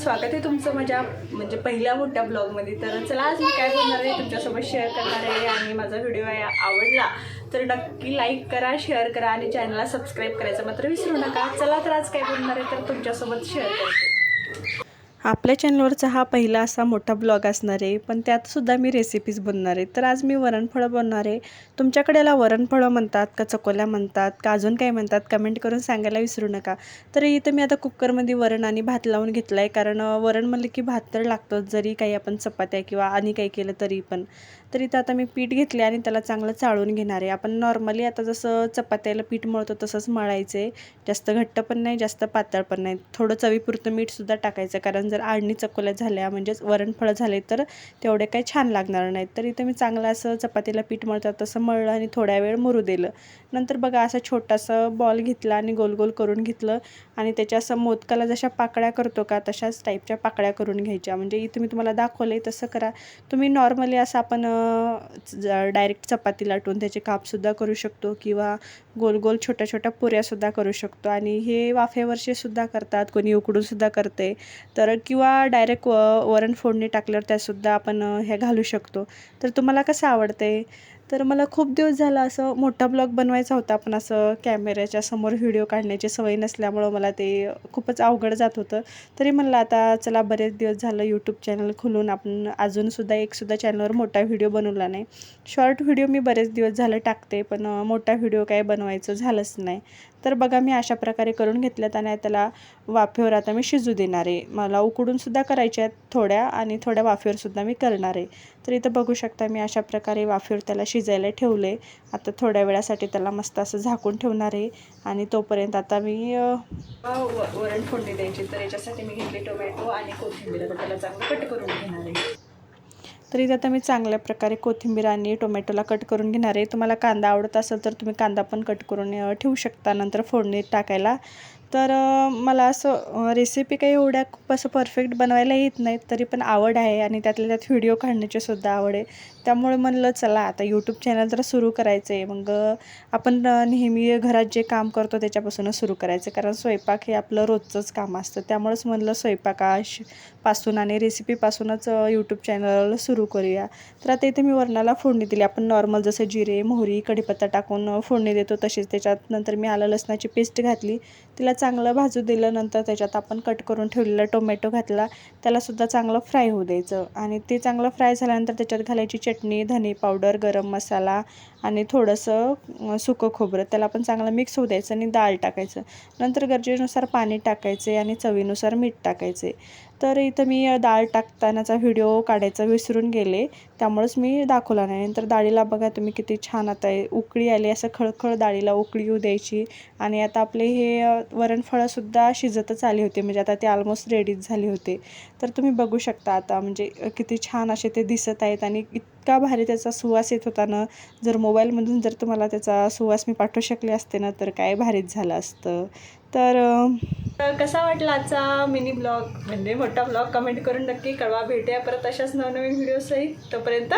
स्वागत आहे तुमचं माझ्या म्हणजे पहिल्या मोठ्या ब्लॉगमध्ये. तर चला आज मी काय बोलणार आहे तुमच्यासोबत शेअर करणार आहे आणि माझा व्हिडिओ आवडला तर नक्की लाईक करा शेअर करा आणि चॅनलला सबस्क्राईब करायचं मात्र विसरू नका. चला तर आज काय बोलणार आहे तर तुमच्यासोबत शेअर करते. आपल्या चॅनलवरचा हा पहिला असा मोठा ब्लॉग असणार आहे पण त्यातसुद्धा मी रेसिपीज बनणार आहे. तर आज मी वरणफळं बनणार आहे. तुमच्याकडे याला वरणफळं म्हणतात का चकोल्या म्हणतात का अजून काय म्हणतात कमेंट करून सांगायला विसरू नका. तर इथं मी आता कुकरमध्ये वरण आणि भात लावून घेतला आहे कारण वरण म्हणलं की भात तर लागतो जरी काही आपण चपात्या किंवा आणि काही केलं तरी पण. तर इथं आता मी पीठ घेतले आणि त्याला चांगलं चाळून घेणार आहे. आपण नॉर्मली आता जसं चपात्याला पीठ मळतो तसंच मळायचं आहे जास्त घट्ट पण नाही जास्त पातळ पण नाही. थोडं चवीपुरतं मीठसुद्धा टाकायचं कारण जर आडणी चकोल्या झाल्या म्हणजेच वरणफळं झाले तर तेवढे काही छान लागणार नाहीत. तर इथं मी चांगलं असं चपातीला पीठ मळतात तसं मळलं आणि थोड्या वेळ मुरू दिलं. नंतर बघा असा छोटासा बॉल घेतला आणि गोल गोल करून घेतलं आणि त्याच्या असं मोदकाला जशा पाकळ्या करतो का तशाच टाईपच्या पाकळ्या करून घ्यायच्या. म्हणजे इथं मी तुम्हाला दाखवलं आहे तसं करा. तुम्ही नॉर्मली असं आपण डायरेक्ट चपाती लाटून त्याचे कापसुद्धा करू शकतो किंवा गोल गोल छोट्या छोट्या पुऱ्यासुद्धा करू शकतो. आणि हे वाफेवरचे सुद्धा करतात कोणी उकडूनसुद्धा करते. तर किंवा डायरेक्ट व वरण फोडणी टाकल्यावर त्यासुद्धा आपण हे घालू शकतो. तर तुम्हाला कसं आवडते तर मला खूप दिवस झाला असं मोठा ब्लॉग बनवायचा होता पण असं कॅमेऱ्याच्या समोर व्हिडिओ काढण्याची सवय नसल्यामुळं मला ते खूपच अवघड जात होतं. तरी म्हणलं आता चला बरेच दिवस झालं यूट्यूब चॅनल खोलून आपण अजूनसुद्धा एकसुद्धा चॅनलवर मोठा व्हिडिओ बनवला नाही. शॉर्ट व्हिडिओ मी बरेच दिवस झालं टाकते पण मोठा व्हिडिओ काय बनवायचं झालंच नाही. तर बघा मी अशा प्रकारे करून घेतल्यात आणि त्याला वाफेवर आता मी शिजू देणार आहे. मला उकडूनसुद्धा करायच्या आहेत थोड्या आणि थोड्या वाफेवरसुद्धा मी करणार आहे. तर इथं बघू शकता मी अशा प्रकारे वाफेवर त्याला शिजायला ठेवले. आता थोड्या वेळासाठी त्याला मस्त असं झाकून ठेवणार आहे आणि तोपर्यंत आता मी व- वरण फोडणी द्यायची. तर याच्यासाठी मी घेतली टोमॅटो आणि कोथिंबीर. त्याला चांगलं कट करून घेणार आहे. तर इथे आता मी चांगल्या प्रकारे कोथिंबीर आणि टोमॅटोला कट करून घेणार आहे. तुम्हाला कांदा आवडत असेल तर तुम्ही कांदा पण कट करून ठेवू शकता. नंतर फोडणीत टाकायला तर मला असं रेसिपी काही एवढ्या खूप असं परफेक्ट बनवायला येत नाहीत तरी पण आवड आहे आणि त्यातल्या त्यात व्हिडिओ काढण्याची सुद्धा आवड आहे. त्यामुळे म्हणलं चला आता यूट्यूब चॅनल तर सुरू करायचं आहे मग आपण नेहमी घरात जे काम करतो त्याच्यापासूनच सुरू करायचं. कारण स्वयंपाक हे आपलं रोजचंच काम असतं. त्यामुळेच म्हणलं स्वयंपाकाशपासून आणि रेसिपीपासूनच यूट्यूब चॅनल सुरू करूया. तर आता इथे मी वरणाला फोडणी दिली. आपण नॉर्मल जसं जिरे मोहरी कढीपत्ता टाकून फोडणी देतो तशीच. त्याच्यात नंतर मी आलं लसणाची पेस्ट घातली. तिला चांगलं भाजू दिलं नंतर त्याच्यात आपण कट करून ठेवलेला टोमॅटो घातला त्यालासुद्धा चांगलं फ्राय होऊ द्यायचं. आणि ते चांगलं फ्राय झाल्यानंतर त्याच्यात घालायची चटणी धने पावडर गरम मसाला आणि थोडंसं सुकं खोबरं त्याला पण चांगलं मिक्स होऊ द्यायचं आणि डाळ टाकायचं. नंतर गरजेनुसार पाणी टाकायचे आणि चवीनुसार मीठ टाकायचे. तर इथं मी डाळ टाकतानाचा व्हिडिओ काढायचा विसरून गेले. त्यामुळेच मी दाखवला नाही. नंतर डाळीला बघा तुम्ही किती छान आता उकळी आली असं खळखळ डाळीला उकळी येऊ द्यायची. आणि आता आपले हे वरणफळंसुद्धा शिजतच आले होते. म्हणजे आता ते ऑलमोस्ट रेडीच झाले होते. तर तुम्ही बघू शकता आता म्हणजे किती छान असे ते दिसत आहेत. आणि इतका भारी त्याचा सुवास येत होता ना जर मोबाईलमधून जर तुम्हाला त्याचा सुवास मी पाठवू शकले असते ना तर काय भारीच झालं असतं. तर तर कसा वाटला आजचा मिनी ब्लॉग? म्हणजे मोठा ब्लॉग कमेंट करून नक्की कळवा. भेटूया परत अशाच नवनवीन व्हिडिओ सहित. तोपर्यंत